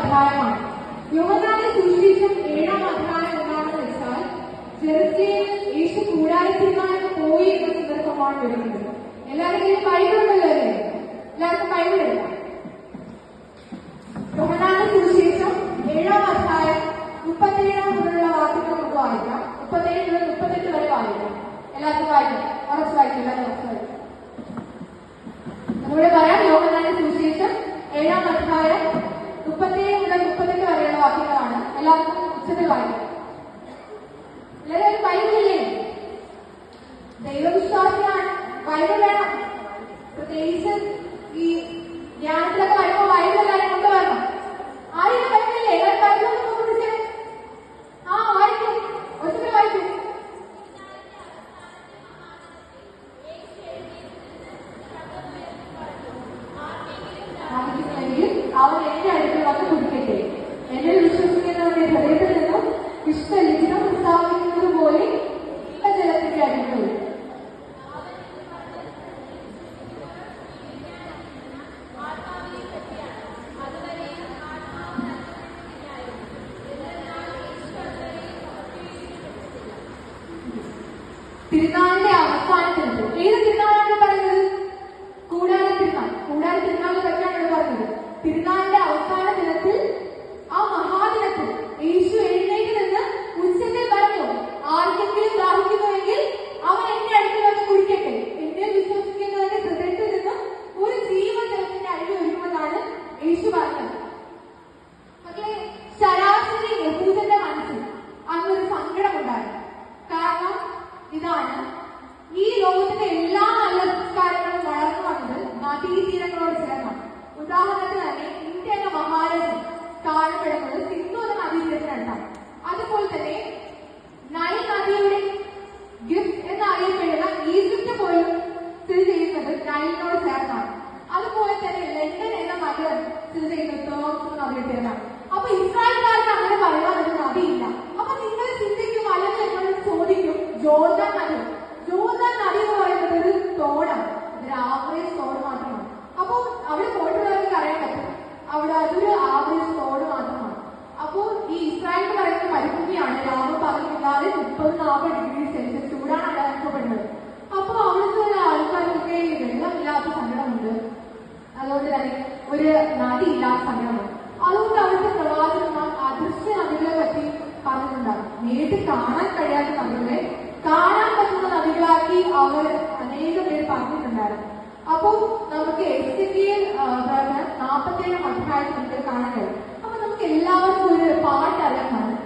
അധ്യായമാണ്. യോഹന്നാന്റെ സുവിശേഷം ഏഴാം അധ്യായം എന്താണെന്ന് വെച്ചാൽ ജെറുസലേമിൽ യേശു കൂടാരത്തിരുന്നാലും പോയി എന്ന സന്ദർഭമാണ് വരുന്നത്. എല്ലാവരും ബൈബിൾ ഉണ്ടല്ലോ അല്ലേ? എല്ലാവർക്കും ബൈബിൾ എടുക്കാം സുവിശേഷം ഏഴാം അധ്യായം മുപ്പത്തേഴാം മുതലുള്ള വാക്യങ്ങൾ നമുക്ക് വായിക്കാം. മുപ്പത്തേഴ് മുതൽ മുപ്പത്തെട്ട് വരെ വായിക്കാം. എല്ലാവർക്കും വായിക്കാം. കുറച്ച് വായിക്കും എല്ലാവരും ഉറച്ച് വായിക്കും. നമ്മുടെ പറയാം യോഹന്നാന്റെ സുവിശേഷം ഏഴാം അധ്യായം മുപ്പത്തേഴ് മുതൽ മുപ്പത്തെട്ട് വരെയുള്ള വാക്യങ്ങളാണ് എല്ലാവർക്കും ഉച്ചത്തിൽ വായിക്കും. എല്ലാവരും ബൈബിളില്ലേ ദൈവവിശ്വാസിയാണ്. വേണം. പ്രത്യേകിച്ച് ഈ ധ്യാനത്തിലൊക്കെ tirar ചോദിക്കും നദി ജോർദാൻ നദി എന്ന് പറയുന്നത് ഒരു തോടാണ്. ഒരു ആവറേജ് തോട് മാത്രമാണ്. അപ്പൊ അവിടെ പോയിട്ടുള്ളവർക്ക് അറിയാൻ പറ്റും. അവിടെ അതൊരു ആവറേജ് തോട് മാത്രമാണ്. അപ്പോൾ ഈ ഇസ്രായേൽ എന്ന് പറയുന്നത് മരുഭൂമിയാണ് രാമ പറഞ്ഞില്ലാതെ മുപ്പത് നാൽപ്പത് ഡിഗ്രി അവർ അനേകം പേര് പറഞ്ഞിട്ടുണ്ടായിരുന്നു. അപ്പോൾ നമുക്ക് എസ് കെ നാൽപ്പത്തേഴാം അധ്യായത്തിൽ നമുക്ക് കാണാൻ കഴിയും. അപ്പൊ നമുക്ക് എല്ലാവർക്കും ഒരു പാട്ട് അറിയാമാണ്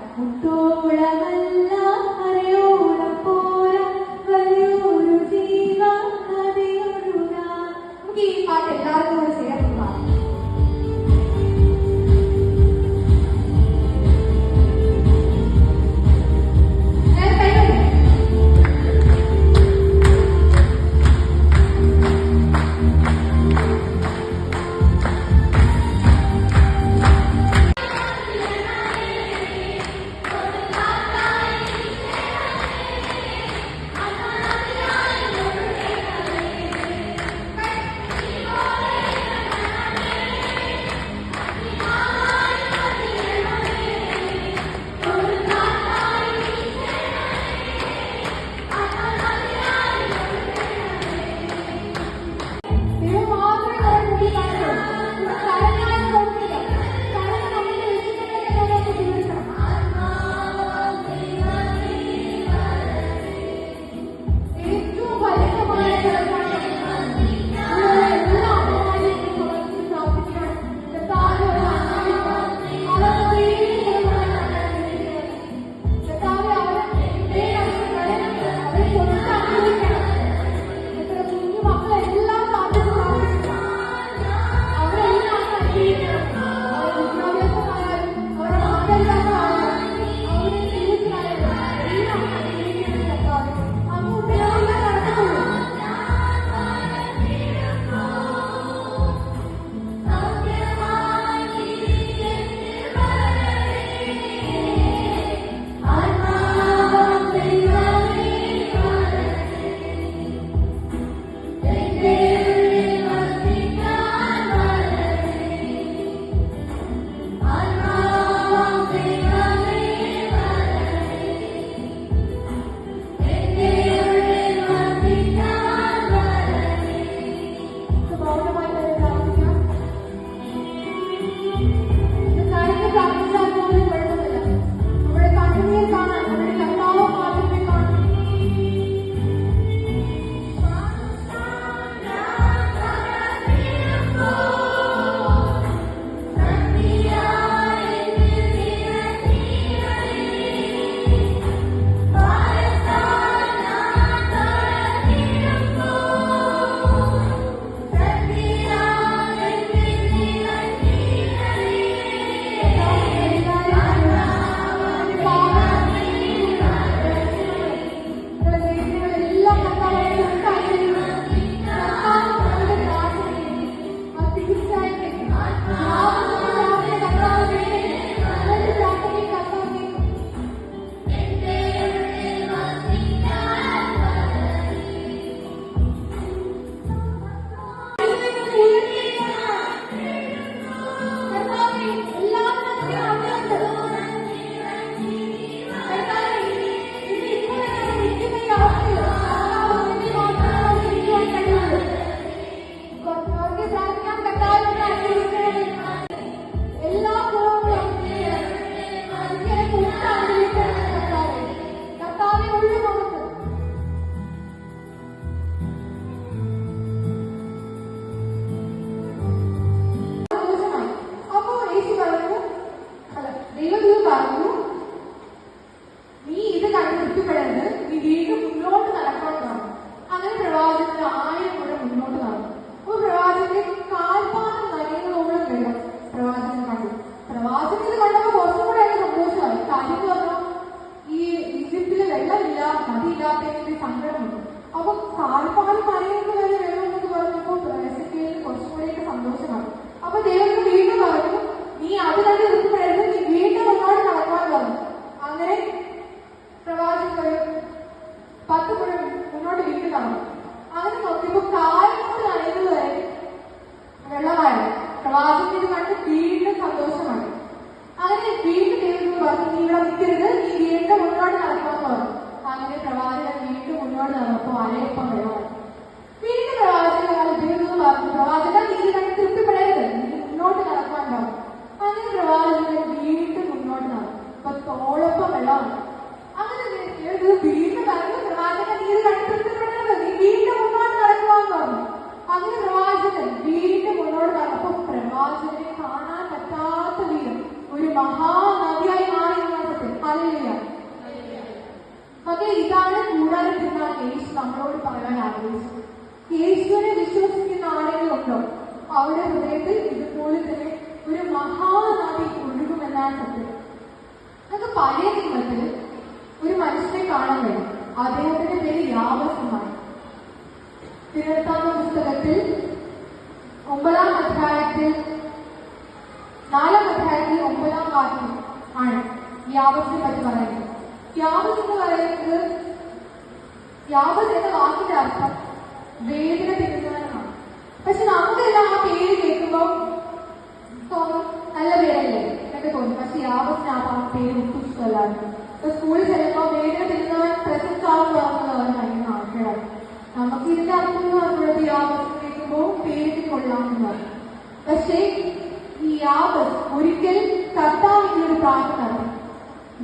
Потом നമ്മളോട് പറയാൻ ആഗ്രഹിച്ചു. യേശുവിനെ വിശ്വസിക്കുന്ന ആരെങ്കിലും ഉണ്ടോ? അവരുടെ ഹൃദയത്തിൽ ഇതുപോലെ തന്നെ ഒരു മഹാനദി ഒഴുകുമെന്നാണ് സത്യം. നമുക്ക് പഴയ നിയമത്തിൽ ഒരു മനുഷ്യനെ കാണാൻ കഴിയും. അദ്ദേഹത്തിന്റെ പേര് യാവസമാണ് തിരുവനന്തപുരം പുസ്തകത്തിൽ ഒമ്പതാം അധ്യായത്തിൽ നാലാം അധ്യായത്തിൽ ഒമ്പതാം വാക്യം ആണ് യാവസിനെ പറ്റി പറയുന്നത്. യാവസ് എന്ന് പറയുന്നത് യാവസ് എന്ന വാക്കിന്റെ അർത്ഥം വേദന തിരുന്നവനാണ് പക്ഷെ നമുക്കെല്ലാം ആ പേര് കേൾക്കുമ്പോൾ തോന്നും നല്ല പേരല്ലേ? എന്നൊക്കെ തോന്നും. പക്ഷെ യാവസിന് ആ പേര് ഇഷ്ടമല്ലായിരുന്നു ഇപ്പൊ സ്കൂളിൽ ചെല്ലുമ്പോൾ വേദന തിരുന്നവൻ പ്രസന്റ് ആവുക എന്നുള്ളവർ ഭയങ്കര ആൾക്കാരാണ് നമുക്ക് ഇതിന്റെ അർത്ഥം എന്ന് പറയുന്നത് യാവസ് കേൾക്കുമ്പോൾ പേര് കൊള്ളാമെന്നാണ് പക്ഷേ ഈ യാവസ് ഒരിക്കൽ കർത്താവിനൊരു പ്രാർത്ഥന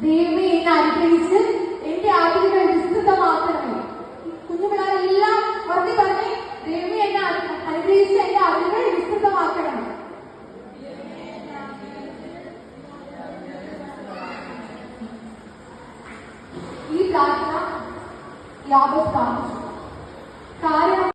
ദൈവം എന്നെ അനുഗ്രഹിച്ച്